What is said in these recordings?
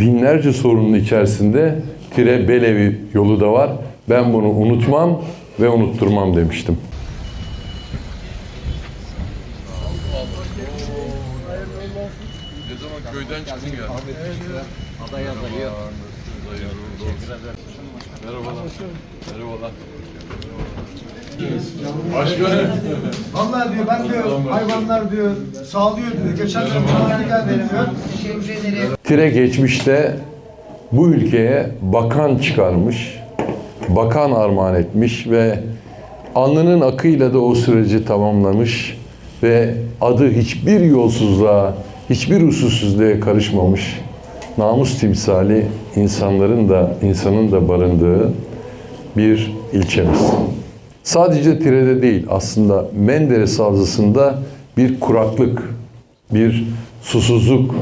binlerce sorunun içerisinde Tire Belevi yolu da var. Ben bunu unutmam ve unutturmam demiştim. Ne zaman köyden çıktın ya? Aday adayı. Merhabalar. Merhabalar. Vallahi diyor ben diyor hayvanlar diyor sağlıyor diyor. Geçen sene bana geldi diyor. Tire geçmişte bu ülkeye bakan çıkarmış, bakan armağan etmiş ve alnının akıyla da o süreci tamamlamış ve adı hiçbir yolsuzluğa, hiçbir usulsüzlüğe karışmamış namus timsali insanların da insanın da barındığı bir ilçemiz. Sadece Tire'de değil aslında Menderes Havzası'nda bir kuraklık, bir susuzluk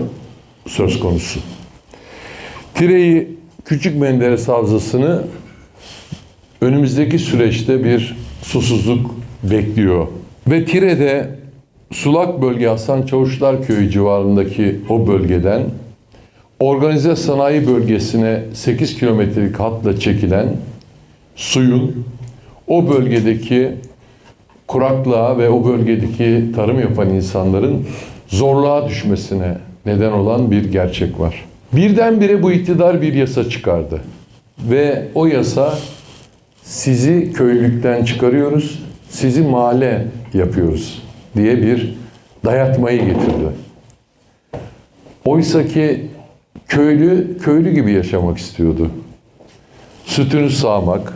söz konusu. Tire'yi Küçük Menderes Havzası'nı önümüzdeki süreçte bir susuzluk bekliyor. Ve Tire'de Sulak Bölge Hasan Çavuşlar Köyü civarındaki o bölgeden organize sanayi bölgesine 8 kilometrelik hatla çekilen suyun o bölgedeki kuraklığa ve o bölgedeki tarım yapan insanların zorluğa düşmesine neden olan bir gerçek var. Birdenbire bu iktidar bir yasa çıkardı. Ve o yasa sizi köylükten çıkarıyoruz, sizi mahalle yapıyoruz diye bir dayatmayı getirdi. Oysa ki köylü köylü gibi yaşamak istiyordu. Sütünü sağmak,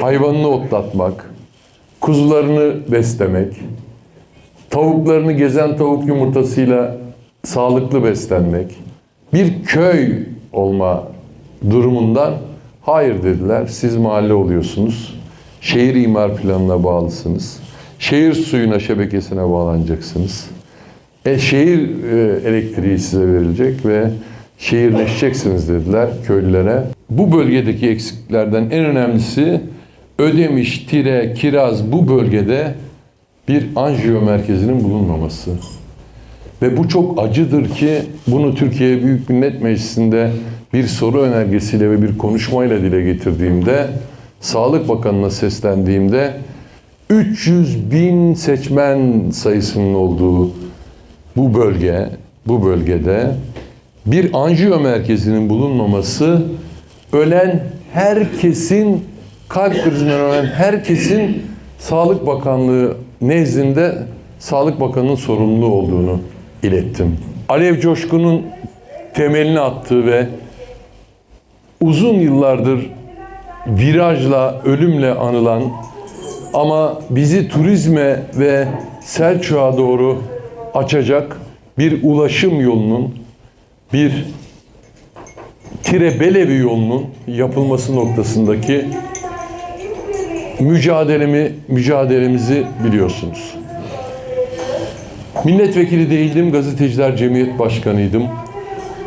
hayvanını otlatmak, kuzularını beslemek, tavuklarını gezen tavuk yumurtasıyla sağlıklı beslenmek, bir köy olma durumundan hayır dediler. Siz mahalle oluyorsunuz. Şehir imar planına bağlısınız. Şehir suyuna şebekesine bağlanacaksınız. E, şehir e, elektriği size verilecek ve şehirleşeceksiniz dediler köylülere. Bu bölgedeki eksiklerden en önemlisi Ödemiş, Tire, Kiraz bu bölgede bir anjiyo merkezinin bulunmaması. Ve bu çok acıdır ki bunu Türkiye Büyük Millet Meclisi'nde bir soru önergesiyle ve bir konuşmayla dile getirdiğimde, Sağlık Bakanı'na seslendiğimde 300 bin seçmen sayısının olduğu bu bölge, bu bölgede bir anjiyo merkezinin bulunmaması ölen herkesin kalp krizinden ölen herkesin Sağlık Bakanlığı nezdinde Sağlık Bakanı'nın sorumluluğu olduğunu ilettim. Alev Coşkun'un temelini attığı ve uzun yıllardır virajla, ölümle anılan ama bizi turizme ve Selçuk'a doğru açacak bir ulaşım yolunun, bir Tire Belevi yolunun yapılması noktasındaki mücadelemi, mücadelemizi biliyorsunuz. Milletvekili değildim, gazeteciler cemiyet başkanıydım.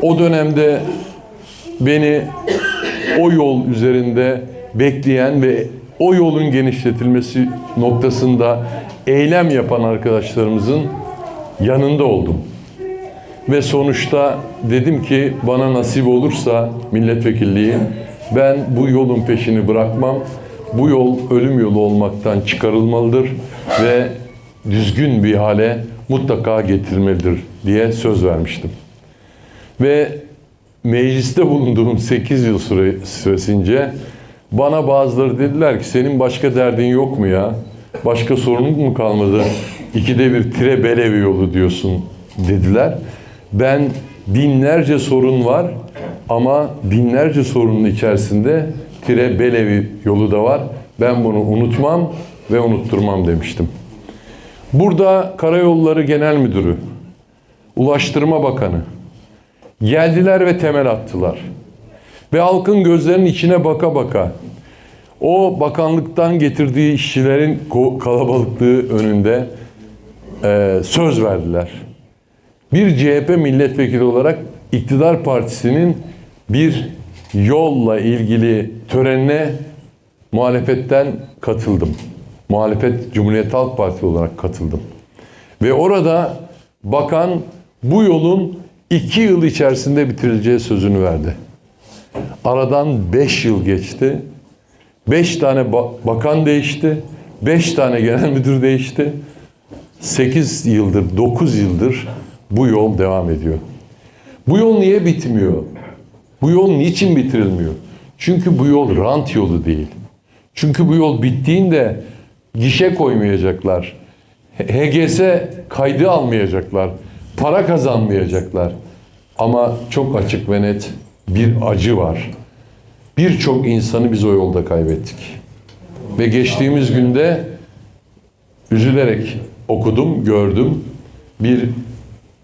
O dönemde beni o yol üzerinde bekleyen ve o yolun genişletilmesi noktasında eylem yapan arkadaşlarımızın yanında oldum. Ve sonuçta dedim ki bana nasip olursa milletvekilliği ben bu yolun peşini bırakmam. Bu yol ölüm yolu olmaktan çıkarılmalıdır ve düzgün bir hale mutlaka getirilmelidir diye söz vermiştim. Ve mecliste bulunduğum 8 yıl süre, süresince bana bazıları dediler ki senin başka derdin yok mu ya? Başka sorunun mu kalmadı? İkide bir tire belevi yolu diyorsun dediler. Ben binlerce sorun var ama binlerce sorunun içerisinde tire belevi yolu da var. Ben bunu unutmam ve unutturmam demiştim. Burada Karayolları Genel Müdürü, Ulaştırma Bakanı geldiler ve temel attılar. Ve halkın gözlerinin içine baka baka o bakanlıktan getirdiği işçilerin kalabalıklığı önünde e, söz verdiler. Bir CHP milletvekili olarak iktidar partisinin bir yolla ilgili törenine muhalefetten katıldım. Muhalefet Cumhuriyet Halk Partisi olarak katıldım. Ve orada bakan bu yolun iki yıl içerisinde bitirileceği sözünü verdi. Aradan beş yıl geçti. Beş tane ba- bakan değişti. Beş tane genel müdür değişti. Sekiz yıldır, dokuz yıldır bu yol devam ediyor. Bu yol niye bitmiyor? Bu yol niçin bitirilmiyor? Çünkü bu yol rant yolu değil. Çünkü bu yol bittiğinde gişe koymayacaklar. HGS kaydı almayacaklar. Para kazanmayacaklar. Ama çok açık ve net bir acı var. Birçok insanı biz o yolda kaybettik. Ve geçtiğimiz günde üzülerek okudum, gördüm. Bir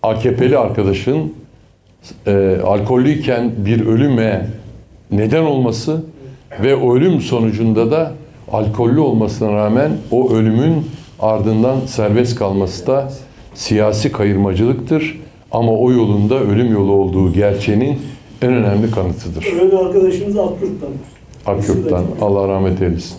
AKP'li arkadaşın e, alkollüyken bir ölüme neden olması ve ölüm sonucunda da alkollü olmasına rağmen o ölümün ardından serbest kalması da siyasi kayırmacılıktır. Ama o yolunda ölüm yolu olduğu gerçeğinin en önemli kanıtıdır. Öyle arkadaşımız Akkurt'tan. Akyurt'tan Allah rahmet eylesin.